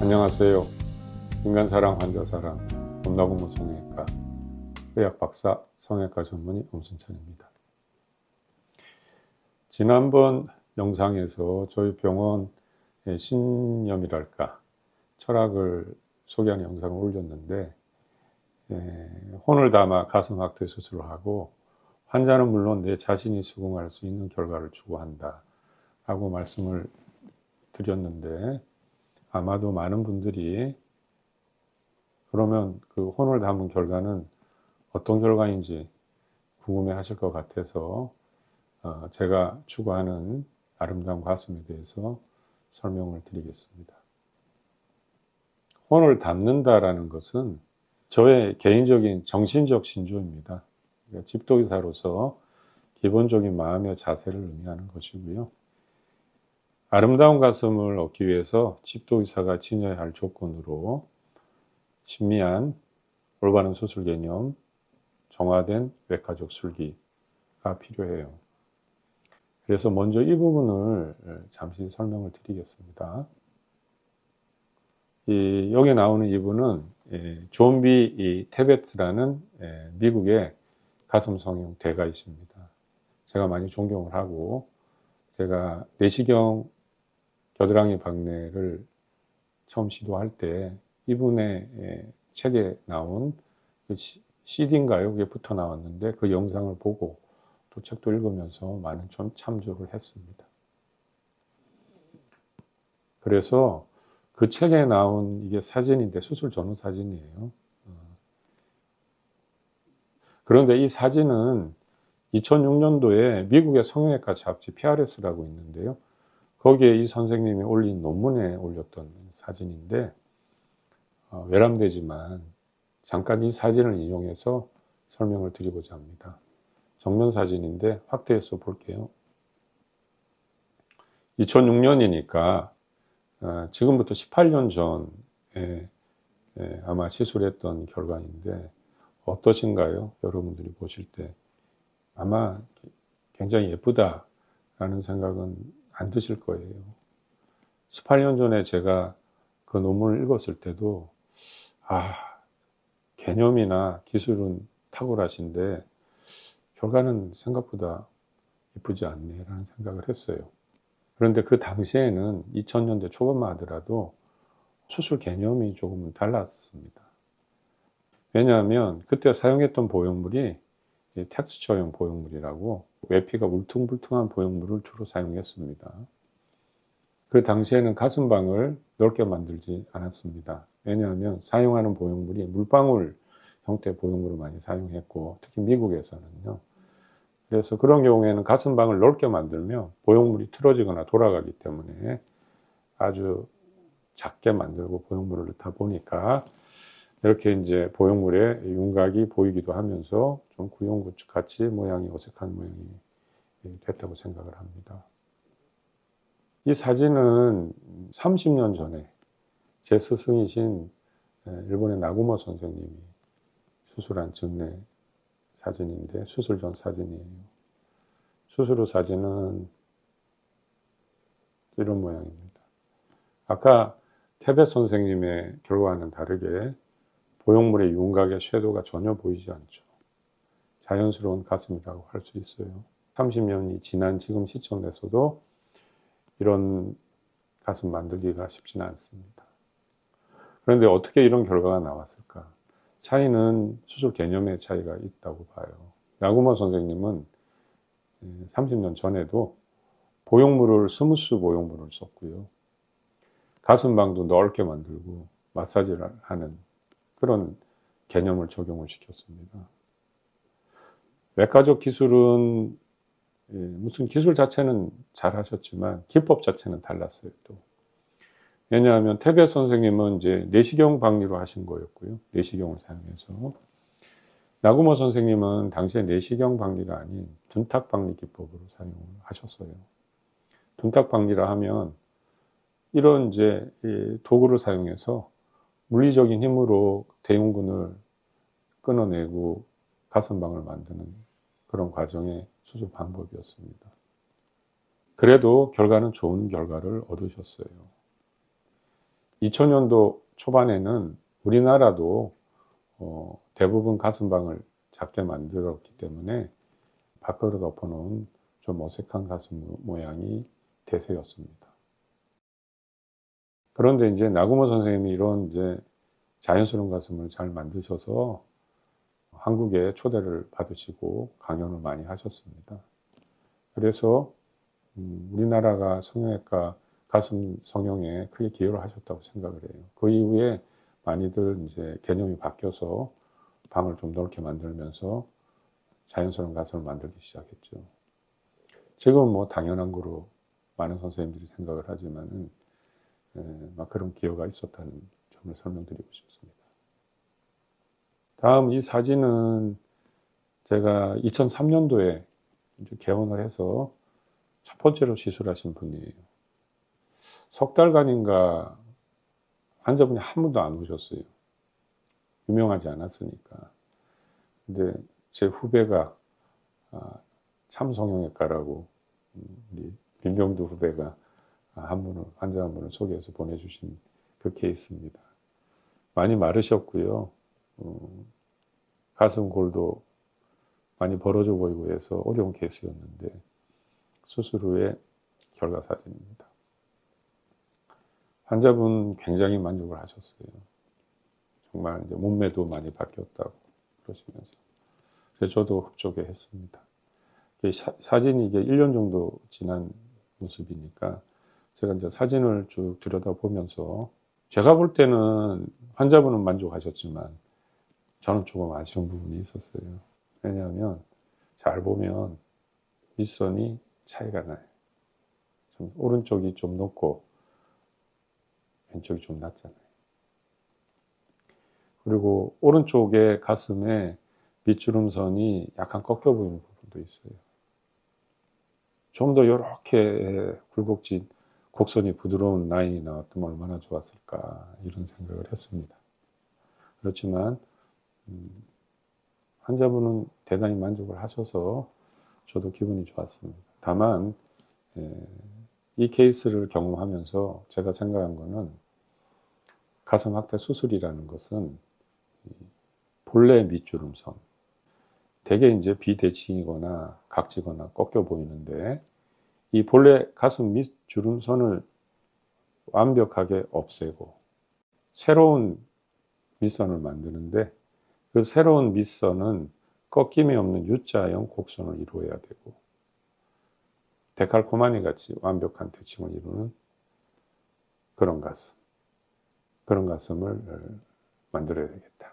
안녕하세요. 인간사랑 환자사랑 몸나고무 성형외과 의학 박사 성형외과 전문의 엄순찬입니다. 지난번 영상에서 저희 병원의 신념이랄까 철학을 소개하는 영상을 올렸는데 에, 혼을 담아 가슴 확대 수술을 하고 환자는 물론 내 자신이 수긍할 수 있는 결과를 추구한다 하고 말씀을 드렸는데 아마도 많은 분들이 그러면 그 혼을 담은 결과는 어떤 결과인지 궁금해 하실 것 같아서 어, 제가 추구하는 아름다운 가슴에 대해서 설명을 드리겠습니다. 혼을 담는다라는 것은 저의 개인적인 정신적 신조입니다. 그러니까 집도의사로서 기본적인 마음의 자세를 의미하는 것이고요. 아름다운 가슴을 얻기 위해서 집도 의사가 지녀야 할 조건으로 친미한 올바른 수술 개념, 정화된 외과적 술기가 필요해요. 그래서 먼저 이 부분을 잠시 설명을 드리겠습니다. 이, 여기 나오는 이분은 예, 존비 이 테베트라는 예, 미국의 가슴 성형 대가이십니다. 제가 많이 존경을 하고 제가 내시경 겨드랑이 박내를 처음 시도할 때 이분의 예, 책에 나온 그 CD인가요? 그게 붙어 나왔는데 그 영상을 보고 또 책도 읽으면서 많은 좀 참조를 했습니다. 그래서 그 책에 나온 이게 사진인데 수술 전후 사진이에요. 어. 그런데 이 사진은 2006년도에 미국의 성형외과 잡지 PRS라고 있는데요. 거기에 이 선생님이 올린 논문에 올렸던 사진인데 어, 외람되지만 잠깐 이 사진을 이용해서 설명을 드리고자 합니다. 정면 사진인데 확대해서 볼게요. 2006년이니까 어, 지금부터 18년 전에 에, 아마 시술했던 결과인데 어떠신가요? 여러분들이 보실 때 아마 굉장히 예쁘다라는 생각은 안 드실 거예요. 18년 전에 제가 그 논문을 읽었을 때도 아 개념이나 기술은 탁월하신데 결과는 생각보다 이쁘지 않네라는 생각을 했어요. 그런데 그 당시에는 2000년대 초반만 하더라도 수술 개념이 조금은 달랐습니다. 왜냐하면 그때 사용했던 보형물이 텍스처형 보형물이라고 외피가 울퉁불퉁한 보형물을 주로 사용했습니다. 그 당시에는 가슴방을 넓게 만들지 않았습니다. 왜냐하면 사용하는 보형물이 물방울 형태 보형물을 많이 사용했고 특히 미국에서는요. 그래서 그런 경우에는 가슴방을 넓게 만들면 보형물이 틀어지거나 돌아가기 때문에 아주 작게 만들고 보형물을 넣다 보니까 이렇게 이제 보형물의 윤곽이 보이기도 하면서 좀 구형구축 같이 모양이 어색한 모양이 됐다고 생각을 합니다. 이 사진은 30년 전에 제 스승이신 일본의 나구모 선생님이 수술한 증례 사진인데 수술 전 사진이에요. 수술 후 사진은 이런 모양입니다. 아까 태베 선생님의 결과와는 다르게 보형물의 윤곽의 섀도가 전혀 보이지 않죠. 자연스러운 가슴이라고 할 수 있어요. 30년이 지난 지금 시점에서도 이런 가슴 만들기가 쉽지는 않습니다. 그런데 어떻게 이런 결과가 나왔을까? 차이는 수술 개념의 차이가 있다고 봐요. 야구모 선생님은 30년 전에도 보형물을 스무스 보형물을 썼고요. 가슴방도 넓게 만들고 마사지를 하는 그런 개념을 적용을 시켰습니다. 외과적 기술은 무슨 기술 자체는 잘 하셨지만 기법 자체는 달랐어요 또. 왜냐하면 태배 선생님은 이제 내시경 방리로 하신 거였고요. 내시경을 사용해서. 나구모 선생님은 당시에 내시경 방리가 아닌 둔탁 방리 기법으로 사용을 하셨어요. 둔탁 방리라 하면 이런 이제 도구를 사용해서 물리적인 힘으로 대흉근을 끊어내고 가슴방을 만드는 그런 과정의 수술 방법이었습니다. 그래도 결과는 좋은 결과를 얻으셨어요. 2000년도 초반에는 우리나라도 어, 대부분 가슴방을 작게 만들었기 때문에 밖으로 덮어놓은 좀 어색한 가슴 모양이 대세였습니다. 그런데 이제 나구모 선생님이 이런 이제 자연스러운 가슴을 잘 만드셔서 한국에 초대를 받으시고 강연을 많이 하셨습니다. 그래서 음, 우리나라가 성형외과 가슴 성형에 크게 기여를 하셨다고 생각을 해요. 그 이후에 많이들 이제 개념이 바뀌어서 방을 좀 넓게 만들면서 자연스러운 가슴을 만들기 시작했죠. 지금 뭐 당연한 거로 많은 선생님들이 생각을 하지만은 에, 막 그런 기여가 있었다는 점을 설명드리고 싶습니다. 다음 이 사진은 제가 2003년도에 개원을 해서 첫 번째로 시술하신 분이에요. 석 달간인가 환자분이 한 번도 안 오셨어요. 유명하지 않았으니까. 근데 제 후배가 아, 참성형외과라고 음, 우리 민병두 후배가 한 분을 환자 한 분을 소개해서 보내주신 그 케이스입니다. 많이 마르셨고요. 어, 가슴 골도 많이 벌어져 보이고 해서 어려운 케이스였는데 수술 후에 결과 사진입니다. 환자분 굉장히 만족을 하셨어요. 정말 이제 몸매도 많이 바뀌었다고 그러시면서. 그래서 저도 흡족해 했습니다. 사진이 이게 1년 정도 지난 모습이니까 제가 이제 사진을 쭉 들여다보면서 제가 볼 때는 환자분은 만족하셨지만 저는 조금 아쉬운 부분이 있었어요. 왜냐하면 잘 보면 밑선이 차이가 나요. 좀 오른쪽이 좀 높고 왼쪽이 좀 낮잖아요. 그리고 오른쪽에 가슴에 밑주름선이 약간 꺾여 보이는 부분도 있어요. 좀 더 이렇게 굴곡진 곡선이 부드러운 라인이 나왔다면 얼마나 좋았을까 이런 생각을 했습니다. 그렇지만 음, 환자분은 대단히 만족을 하셔서 저도 기분이 좋았습니다. 다만 예, 이 케이스를 경험하면서 제가 생각한 거는 가슴 확대 수술이라는 것은 본래 밑주름선 대개 이제 비대칭이거나 각지거나 꺾여 보이는데 이 본래 가슴 밑 주름선을 완벽하게 없애고 새로운 밑선을 만드는데 그 새로운 밑선은 꺾임이 없는 U자형 곡선을 이루어야 되고 데칼코마니 같이 완벽한 대칭을 이루는 그런 가슴 그런 가슴을 만들어야 되겠다.